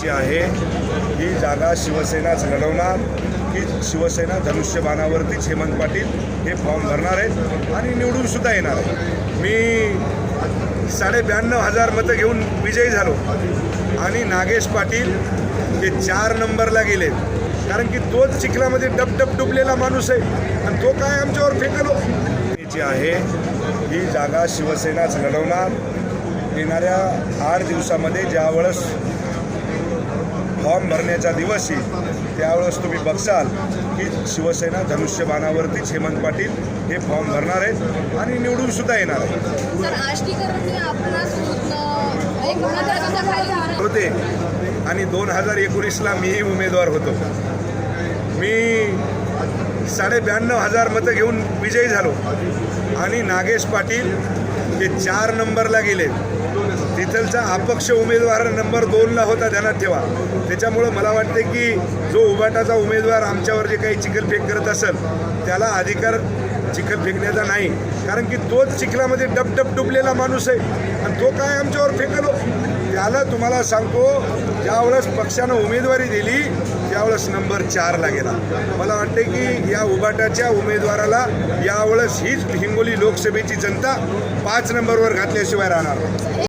जी आहे ही जागा शिवसेनाच लढवणार की शिवसेना धनुष्यबाणावरतीच हेमंत पाटील हे फॉर्म भरणार आहेत आणि निवडूनसुद्धा येणार आहे मी साडे ब्याण्णव हजार मतं घेऊन विजयी झालो आणि नागेश पाटील ते चार नंबरला गेले. कारण की तोच चिखलामध्ये डब डब डुबलेला माणूस आहे आणि तो काय आमच्यावर फेकलो जी आहे ही जागा शिवसेनाच लढवणार. येणाऱ्या आठ दिवसामध्ये ज्यावेळेस फॉर्म भरण्याचा दिवस येईल त्यावेळेस तुम्ही बघसाल की शिवसेना धनुष्यबाणावरतीच हेमंत पाटील हे फॉर्म भरणार आहेत आणि निवडून सुद्धा येणार आहेत. होते. आणि दोन हजार एकोणीसला मीही उमेदवार होतो. मी साडे ब्याण्णव हजार मतं घेऊन विजयी झालो. आणि नागेश पाटील हे चार नंबरला गेले तिथलचा अपक्ष उमेदवार नंबर दोनला होता ध्यानात ठेवा. त्याच्यामुळं मला वाटते की जो उभाटाचा उमेदवार आमच्यावर जे काही चिखलफेक करत असेल त्याला अधिकार चिखल फेकण्याचा नाही. कारण की तोच चिखलामध्ये डब डब डुबलेला माणूस आहे आणि तो काय आमच्यावर फेकलो? त्याला तुम्हाला सांगतो ज्यावेळेस पक्षानं उमेदवारी दिली त्यावेळेस नंबर चारला गेला. मला वाटते की या उभाटाच्या उमेदवाराला यावेळेस हीच हिंगोली लोकसभेची जनता पाच नंबरवर घातल्याशिवाय राहणार.